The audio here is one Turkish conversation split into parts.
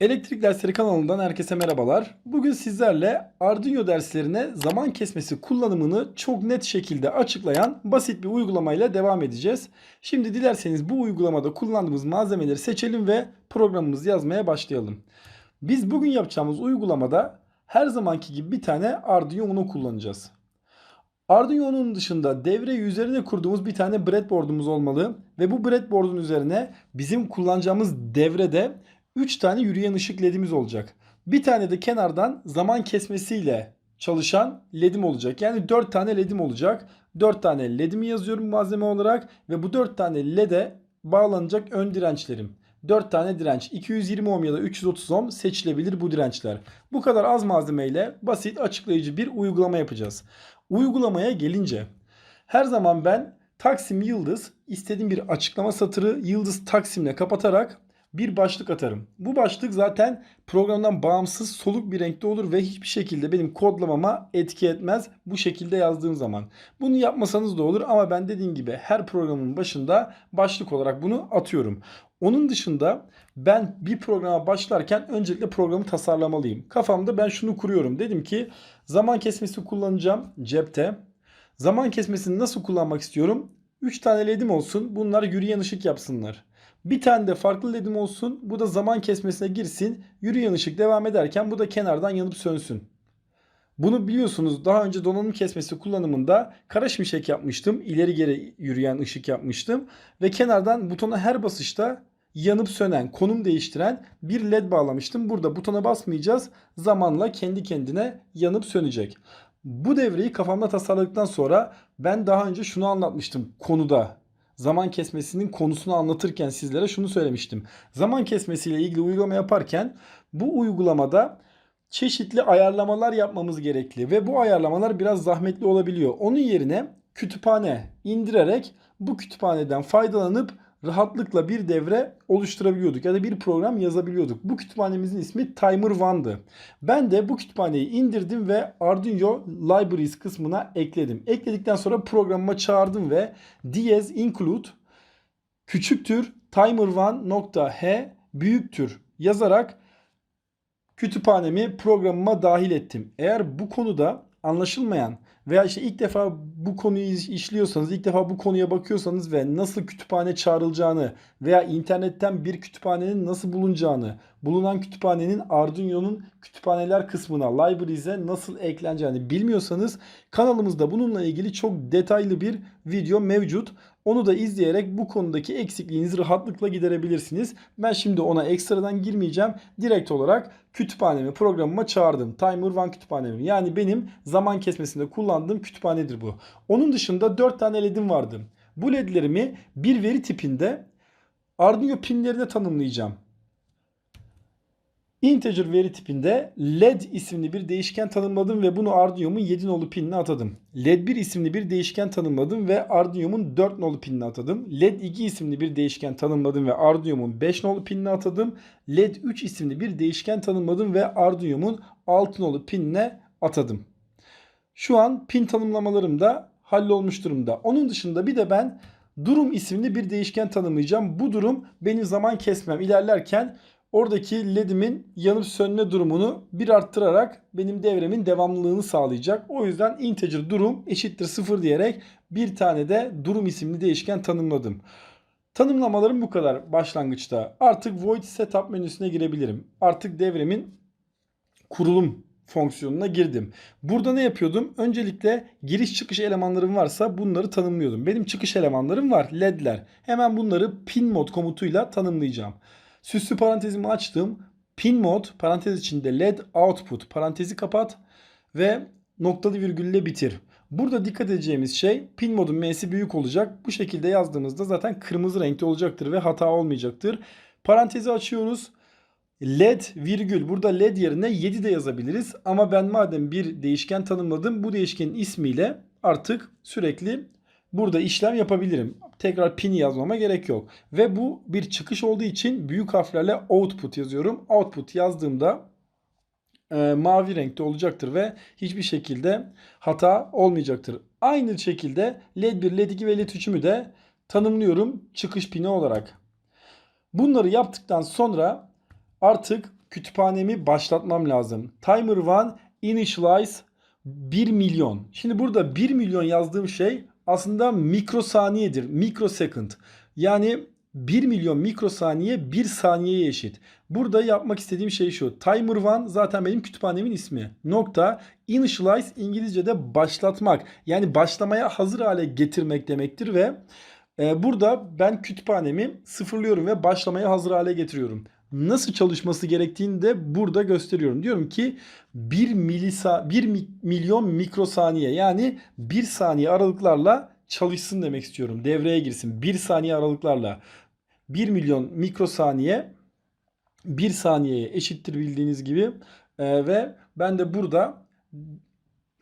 Elektrik Dersleri kanalından herkese merhabalar. Bugün sizlerle Arduino derslerine zaman kesmesi kullanımını çok net şekilde açıklayan basit bir uygulamayla devam edeceğiz. Şimdi dilerseniz bu uygulamada kullandığımız malzemeleri seçelim ve programımızı yazmaya başlayalım. Biz bugün yapacağımız uygulamada her zamanki gibi bir tane Arduino kullanacağız. Arduino'nun dışında devre üzerine kurduğumuz bir tane breadboard'umuz olmalı ve bu breadboard'un üzerine bizim kullanacağımız devrede 3 tane yürüyen ışık ledimiz olacak. Bir tane de kenardan zaman kesmesiyle çalışan ledim olacak. Yani 4 tane ledim olacak. 4 tane ledimi yazıyorum malzeme olarak ve bu 4 tane lede bağlanacak ön dirençlerim. 4 tane direnç 220 ohm ya da 330 ohm seçilebilir bu dirençler. Bu kadar az malzemeyle basit açıklayıcı bir uygulama yapacağız. Uygulamaya gelince her zaman ben Taksim Yıldız istediğim bir açıklama satırı Yıldız Taksim'le kapatarak bir başlık atarım. Bu başlık zaten programdan bağımsız soluk bir renkte olur ve hiçbir şekilde benim kodlamama etki etmez bu şekilde yazdığım zaman. Bunu yapmasanız da olur ama ben dediğim gibi her programın başında başlık olarak bunu atıyorum. Onun dışında ben bir programa başlarken öncelikle programı tasarlamalıyım. Kafamda ben şunu kuruyorum. Dedim ki zaman kesmesi kullanacağım cepte. Zaman kesmesini nasıl kullanmak istiyorum? 3 tane ledim olsun. Bunlar yürüyen ışık yapsınlar. Bir tane de farklı ledim olsun. Bu da zaman kesmesine girsin. Yürüyen ışık devam ederken bu da kenardan yanıp sönsün. Bunu biliyorsunuz daha önce donanım kesmesi kullanımında kara şimşek yapmıştım. İleri geri yürüyen ışık yapmıştım. Ve kenardan butona her basışta yanıp sönen, konum değiştiren bir led bağlamıştım. Burada butona basmayacağız. Zamanla kendi kendine yanıp sönecek. Bu devreyi kafamda tasarladıktan sonra ben daha önce şunu anlatmıştım konuda zaman kesmesinin konusunu anlatırken sizlere şunu söylemiştim. Zaman kesmesiyle ilgili uygulama yaparken bu uygulamada çeşitli ayarlamalar yapmamız gerekli ve bu ayarlamalar biraz zahmetli olabiliyor. Onun yerine kütüphane indirerek bu kütüphaneden faydalanıp rahatlıkla bir devre oluşturabiliyorduk ya da bir program yazabiliyorduk. Bu kütüphanemizin ismi Timer One'dı. Ben de bu kütüphaneyi indirdim ve Arduino Libraries kısmına ekledim. Ekledikten sonra programıma çağırdım ve ds include küçüktür timer1.h büyüktür yazarak kütüphanemi programıma dahil ettim. Eğer bu konuda anlaşılmayan veya işte ilk defa bu konuyu işliyorsanız, ilk defa bu konuya bakıyorsanız ve nasıl kütüphane çağrılacağını veya internetten bir kütüphanenin nasıl bulunacağını, bulunan kütüphanenin Arduino'nun kütüphaneler kısmına, libraries'e nasıl ekleneceğini bilmiyorsanız kanalımızda bununla ilgili çok detaylı bir video mevcut. Onu da izleyerek bu konudaki eksikliğinizi rahatlıkla giderebilirsiniz. Ben şimdi ona ekstradan girmeyeceğim. Direkt olarak kütüphanemi programıma çağırdım. Timer One kütüphanemi. Yani benim zaman kesmesinde kullandığım kütüphanedir bu. Onun dışında 4 tane LED'im vardı. Bu LED'lerimi bir veri tipinde Arduino pinlerine tanımlayacağım. Integer veri tipinde led isimli bir değişken tanımladım ve bunu Arduino'mun 7 nolu pinine atadım. led1 isimli bir değişken tanımladım ve Arduino'mun 4 nolu pinine atadım. led2 isimli bir değişken tanımladım ve Arduino'mun 5 nolu pinine atadım. led3 isimli bir değişken tanımladım ve Arduino'mun 6 nolu pinine atadım. Şu an pin tanımlamalarım da hallolmuş durumda. Onun dışında bir de ben durum isimli bir değişken tanımlayacağım. Bu durum benim zaman kesmem ilerlerken oradaki ledimin yanıp sönme durumunu bir arttırarak benim devremin devamlılığını sağlayacak. O yüzden integer durum eşittir 0 diyerek bir tane de durum isimli değişken tanımladım. Tanımlamalarım bu kadar başlangıçta. Artık void setup menüsüne girebilirim. Artık devremin kurulum fonksiyonuna girdim. Burada ne yapıyordum? Öncelikle giriş çıkış elemanlarım varsa bunları tanımlıyordum. Benim çıkış elemanlarım var. LED'ler. Hemen bunları pin mod komutuyla tanımlayacağım. Süslü parantezimi açtım. Pin mod parantez içinde led output parantezi kapat ve noktalı virgülle bitir. Burada dikkat edeceğimiz şey pin modun m'si büyük olacak. Bu şekilde yazdığımızda zaten kırmızı renkte olacaktır ve hata olmayacaktır. Parantezi açıyoruz. LED virgül burada LED yerine 7 de yazabiliriz. Ama ben madem bir değişken tanımladım bu değişkenin ismiyle artık sürekli burada işlem yapabilirim. Tekrar pin yazmama gerek yok. Ve bu bir çıkış olduğu için büyük harflerle output yazıyorum. Output yazdığımda e, mavi renkte olacaktır ve hiçbir şekilde hata olmayacaktır. Aynı şekilde LED 1, LED 2 ve LED 3'ümü de tanımlıyorum çıkış pini olarak. Bunları yaptıktan sonra artık kütüphanemi başlatmam lazım. Timer 1 initialize 1 milyon. Şimdi burada 1 milyon yazdığım şey aslında mikrosaniyedir. Mikrosecond. Yani 1 milyon mikrosaniye 1 saniyeye eşit. Burada yapmak istediğim şey şu. Timer 1 zaten benim kütüphanemin ismi. Nokta. Initialize İngilizce'de başlatmak. Yani başlamaya hazır hale getirmek demektir ve e, burada ben kütüphanemi sıfırlıyorum ve başlamaya hazır hale getiriyorum. Nasıl çalışması gerektiğini de burada gösteriyorum. Diyorum ki 1 milisa 1 mi- milyon mikrosaniye yani 1 saniye aralıklarla çalışsın demek istiyorum. Devreye girsin. 1 saniye aralıklarla 1 milyon mikrosaniye 1 saniyeye eşittir bildiğiniz gibi. Ee, ve ben de burada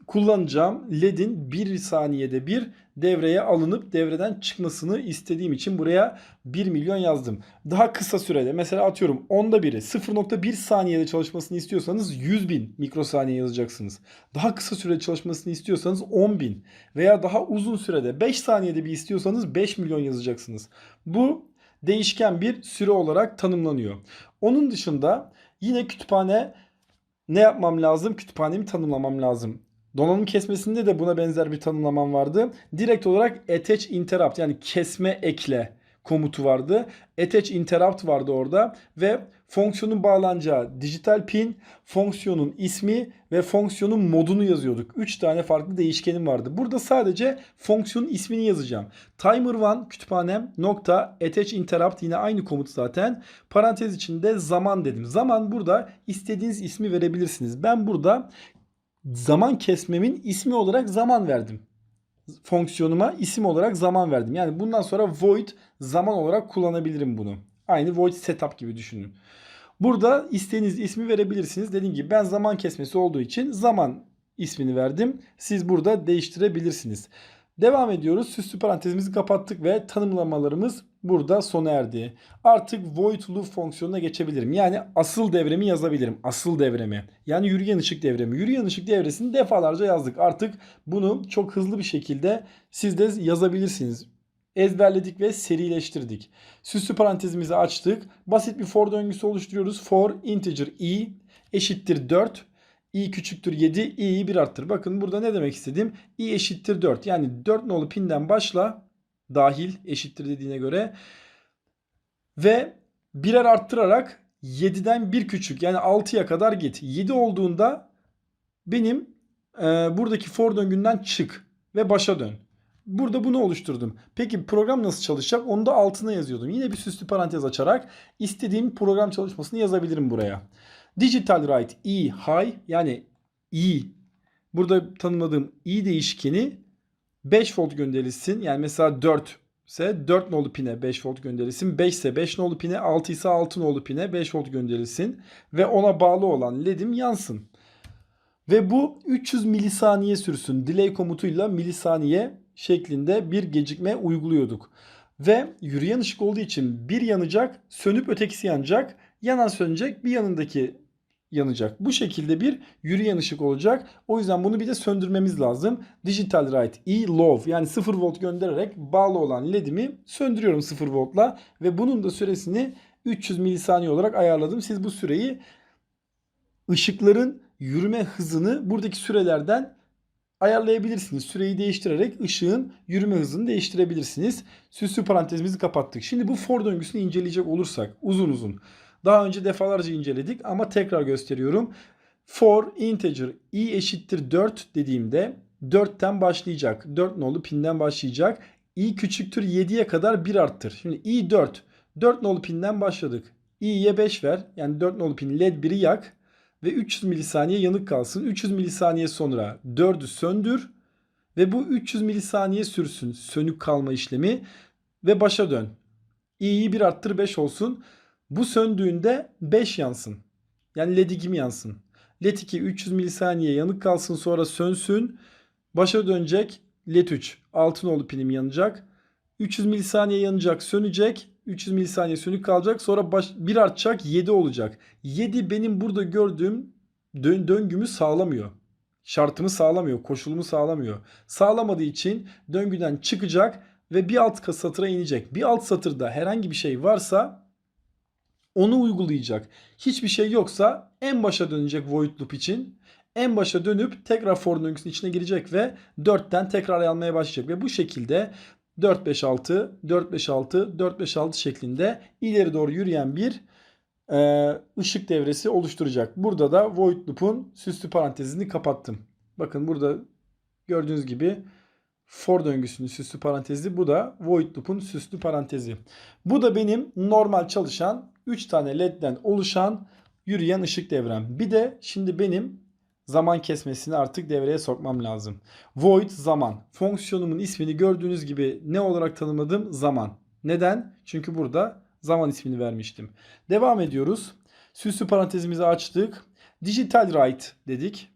kullanacağım LED'in 1 saniyede bir devreye alınıp devreden çıkmasını istediğim için buraya 1 milyon yazdım. Daha kısa sürede mesela atıyorum onda biri 0.1 saniyede çalışmasını istiyorsanız 100 bin mikrosaniye yazacaksınız. Daha kısa sürede çalışmasını istiyorsanız 10 bin veya daha uzun sürede 5 saniyede bir istiyorsanız 5 milyon yazacaksınız. Bu değişken bir süre olarak tanımlanıyor. Onun dışında yine kütüphane ne yapmam lazım? Kütüphanemi tanımlamam lazım. Donanım kesmesinde de buna benzer bir tanımlamam vardı. Direkt olarak attach interrupt yani kesme ekle komutu vardı. Attach interrupt vardı orada ve fonksiyonun bağlanacağı dijital pin, fonksiyonun ismi ve fonksiyonun modunu yazıyorduk. 3 tane farklı değişkenim vardı. Burada sadece fonksiyonun ismini yazacağım. Timer 1 kütüphanem nokta attach interrupt yine aynı komut zaten. Parantez içinde zaman dedim. Zaman burada istediğiniz ismi verebilirsiniz. Ben burada zaman kesmemin ismi olarak zaman verdim. Fonksiyonuma isim olarak zaman verdim. Yani bundan sonra void zaman olarak kullanabilirim bunu. Aynı void setup gibi düşünün. Burada istediğiniz ismi verebilirsiniz. Dediğim gibi ben zaman kesmesi olduğu için zaman ismini verdim. Siz burada değiştirebilirsiniz. Devam ediyoruz. Süslü parantezimizi kapattık ve tanımlamalarımız burada sona erdi. Artık void loop fonksiyonuna geçebilirim. Yani asıl devremi yazabilirim. Asıl devremi. Yani yürüyen ışık devremi. Yürüyen ışık devresini defalarca yazdık. Artık bunu çok hızlı bir şekilde siz de yazabilirsiniz. Ezberledik ve serileştirdik. Süslü parantezimizi açtık. Basit bir for döngüsü oluşturuyoruz. For integer i eşittir 4 i küçüktür 7, i'yi 1 arttır. Bakın burada ne demek istedim? i eşittir 4. Yani 4 nolu pinden başla dahil eşittir dediğine göre ve birer arttırarak 7'den 1 küçük yani 6'ya kadar git. 7 olduğunda benim e, buradaki for döngünden çık ve başa dön. Burada bunu oluşturdum. Peki program nasıl çalışacak? Onu da altına yazıyordum. Yine bir süslü parantez açarak istediğim program çalışmasını yazabilirim buraya. Digital write i high yani i burada tanımladığım i değişkeni 5 volt gönderilsin. Yani mesela 4 ise 4 nolu pine 5 volt gönderilsin. 5 ise 5 nolu pine, 6 ise 6 nolu pine 5 volt gönderilsin. Ve ona bağlı olan ledim yansın. Ve bu 300 milisaniye sürsün. Delay komutuyla milisaniye şeklinde bir gecikme uyguluyorduk. Ve yürüyen ışık olduğu için bir yanacak, sönüp ötekisi yanacak. Yanan sönecek, bir yanındaki yanacak. Bu şekilde bir yürüyen ışık olacak. O yüzden bunu bir de söndürmemiz lazım. Digital write E low yani 0 volt göndererek bağlı olan ledimi söndürüyorum 0 voltla ve bunun da süresini 300 milisaniye olarak ayarladım. Siz bu süreyi ışıkların yürüme hızını buradaki sürelerden ayarlayabilirsiniz. Süreyi değiştirerek ışığın yürüme hızını değiştirebilirsiniz. Süslü parantezimizi kapattık. Şimdi bu for döngüsünü inceleyecek olursak uzun uzun. Daha önce defalarca inceledik ama tekrar gösteriyorum. For integer i eşittir 4 dediğimde 4'ten başlayacak. 4 nolu pinden başlayacak. i küçüktür 7'ye kadar 1 arttır. Şimdi i 4. 4 nolu pinden başladık. i'ye 5 ver. Yani 4 nolu pin led 1'i yak ve 300 milisaniye yanık kalsın. 300 milisaniye sonra 4'ü söndür ve bu 300 milisaniye sürsün sönük kalma işlemi ve başa dön. i'yi 1 arttır 5 olsun. Bu söndüğünde 5 yansın. Yani led 2 mi yansın? Led 2 300 milisaniye yanık kalsın sonra sönsün. Başa dönecek. Led 3 altın oldu pinim yanacak. 300 milisaniye yanacak sönecek. 300 milisaniye sönük kalacak. Sonra baş, bir artacak 7 olacak. 7 benim burada gördüğüm dön, döngümü sağlamıyor. Şartımı sağlamıyor. Koşulumu sağlamıyor. Sağlamadığı için döngüden çıkacak ve bir alt satıra inecek. Bir alt satırda herhangi bir şey varsa onu uygulayacak. Hiçbir şey yoksa en başa dönecek void loop için. En başa dönüp tekrar for döngüsünün içine girecek ve 4'ten tekrar almaya başlayacak. Ve bu şekilde 4 5 6 4 5 6 4 5 6 şeklinde ileri doğru yürüyen bir e, ışık devresi oluşturacak. Burada da void loop'un süslü parantezini kapattım. Bakın burada gördüğünüz gibi for döngüsünün süslü parantezi. Bu da void loop'un süslü parantezi. Bu da benim normal çalışan 3 tane ledden oluşan yürüyen ışık devrem. Bir de şimdi benim zaman kesmesini artık devreye sokmam lazım. Void zaman. Fonksiyonumun ismini gördüğünüz gibi ne olarak tanımladım? Zaman. Neden? Çünkü burada zaman ismini vermiştim. Devam ediyoruz. Süslü parantezimizi açtık. Digital write dedik.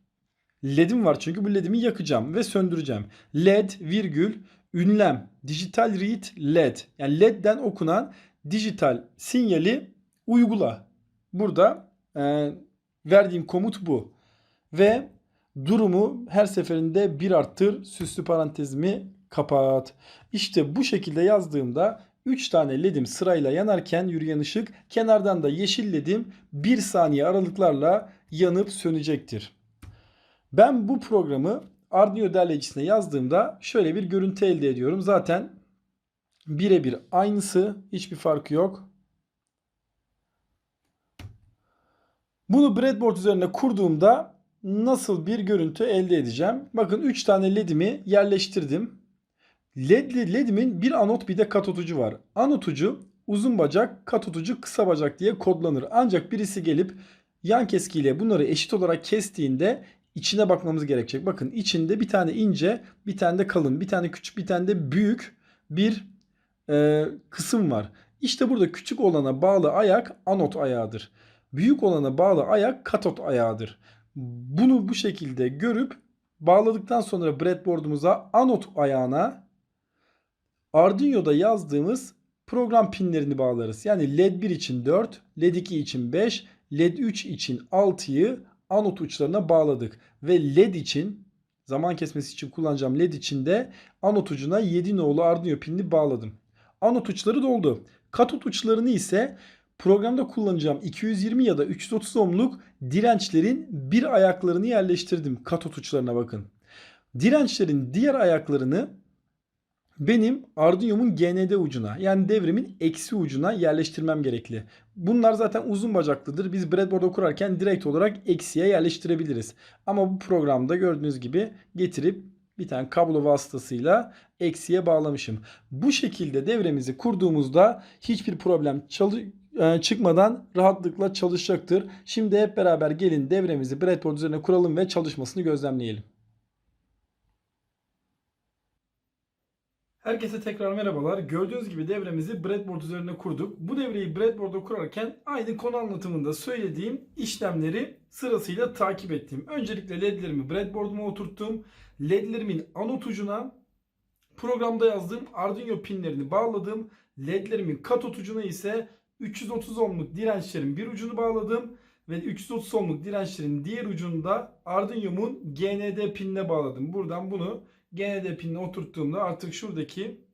LED'im var çünkü bu LED'imi yakacağım ve söndüreceğim. LED virgül ünlem digital read LED yani LED'den okunan dijital sinyali uygula. Burada e, verdiğim komut bu. Ve durumu her seferinde bir arttır süslü parantezimi kapat. İşte bu şekilde yazdığımda 3 tane ledim sırayla yanarken yürüyen ışık kenardan da yeşil ledim 1 saniye aralıklarla yanıp sönecektir. Ben bu programı Arduino derleyicisine yazdığımda şöyle bir görüntü elde ediyorum. Zaten birebir aynısı. Hiçbir farkı yok. Bunu breadboard üzerine kurduğumda nasıl bir görüntü elde edeceğim? Bakın 3 tane ledimi yerleştirdim. LED, LED'imin bir anot bir de katot ucu var. Anot ucu uzun bacak, katot ucu kısa bacak diye kodlanır. Ancak birisi gelip yan keskiyle bunları eşit olarak kestiğinde içine bakmamız gerekecek. Bakın içinde bir tane ince, bir tane de kalın, bir tane küçük, bir tane de büyük bir e, kısım var. İşte burada küçük olana bağlı ayak anot ayağıdır. Büyük olana bağlı ayak katot ayağıdır. Bunu bu şekilde görüp bağladıktan sonra breadboard'umuza anot ayağına Arduino'da yazdığımız program pinlerini bağlarız. Yani LED 1 için 4, LED 2 için 5, LED 3 için 6'yı anot uçlarına bağladık. Ve LED için zaman kesmesi için kullanacağım LED için de anot ucuna 7 nolu Arduino pinini bağladım. Anot uçları doldu. Katot uçlarını ise programda kullanacağım 220 ya da 330 ohmluk dirençlerin bir ayaklarını yerleştirdim. Katot uçlarına bakın. Dirençlerin diğer ayaklarını benim Arduino'mun GND ucuna yani devrimin eksi ucuna yerleştirmem gerekli. Bunlar zaten uzun bacaklıdır. Biz breadboard'a kurarken direkt olarak eksiye yerleştirebiliriz. Ama bu programda gördüğünüz gibi getirip bir tane kablo vasıtasıyla eksiye bağlamışım. Bu şekilde devremizi kurduğumuzda hiçbir problem e, çıkmadan rahatlıkla çalışacaktır. Şimdi hep beraber gelin devremizi breadboard üzerine kuralım ve çalışmasını gözlemleyelim. Herkese tekrar merhabalar. Gördüğünüz gibi devremizi breadboard üzerine kurduk. Bu devreyi breadboard'a kurarken aynı konu anlatımında söylediğim işlemleri sırasıyla takip ettim. Öncelikle ledlerimi breadboard'uma oturttum. Ledlerimin anot ucuna programda yazdığım Arduino pinlerini bağladım. Ledlerimin katot ucuna ise 330 ohmluk dirençlerin bir ucunu bağladım ve 330 ohmluk dirençlerin diğer ucunu da Arduino'mun GND pinine bağladım. Buradan bunu GND pinine oturttuğumda artık şuradaki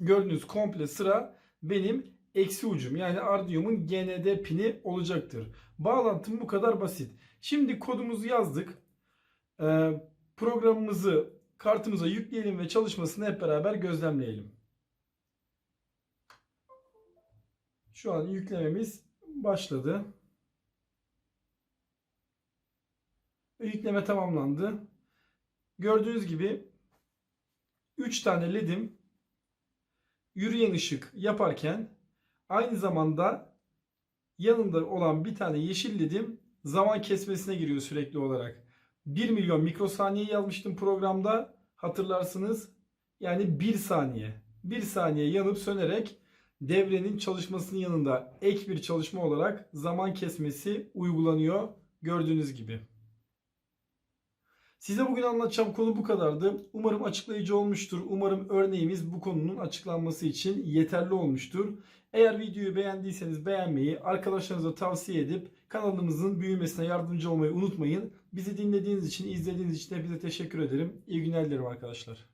gördüğünüz komple sıra benim eksi ucum. Yani Arduino'mun GND pini olacaktır. Bağlantım bu kadar basit. Şimdi kodumuzu yazdık. Ee, programımızı kartımıza yükleyelim ve çalışmasını hep beraber gözlemleyelim. Şu an yüklememiz başladı. Yükleme tamamlandı. Gördüğünüz gibi 3 tane ledim yürüyen ışık yaparken aynı zamanda yanında olan bir tane yeşil ledim zaman kesmesine giriyor sürekli olarak. 1 milyon mikrosaniye yazmıştım programda hatırlarsınız. Yani 1 saniye. 1 saniye yanıp sönerek devrenin çalışmasının yanında ek bir çalışma olarak zaman kesmesi uygulanıyor gördüğünüz gibi. Size bugün anlatacağım konu bu kadardı. Umarım açıklayıcı olmuştur. Umarım örneğimiz bu konunun açıklanması için yeterli olmuştur. Eğer videoyu beğendiyseniz beğenmeyi, arkadaşlarınıza tavsiye edip kanalımızın büyümesine yardımcı olmayı unutmayın. Bizi dinlediğiniz için, izlediğiniz için hepinize teşekkür ederim. İyi günler dilerim arkadaşlar.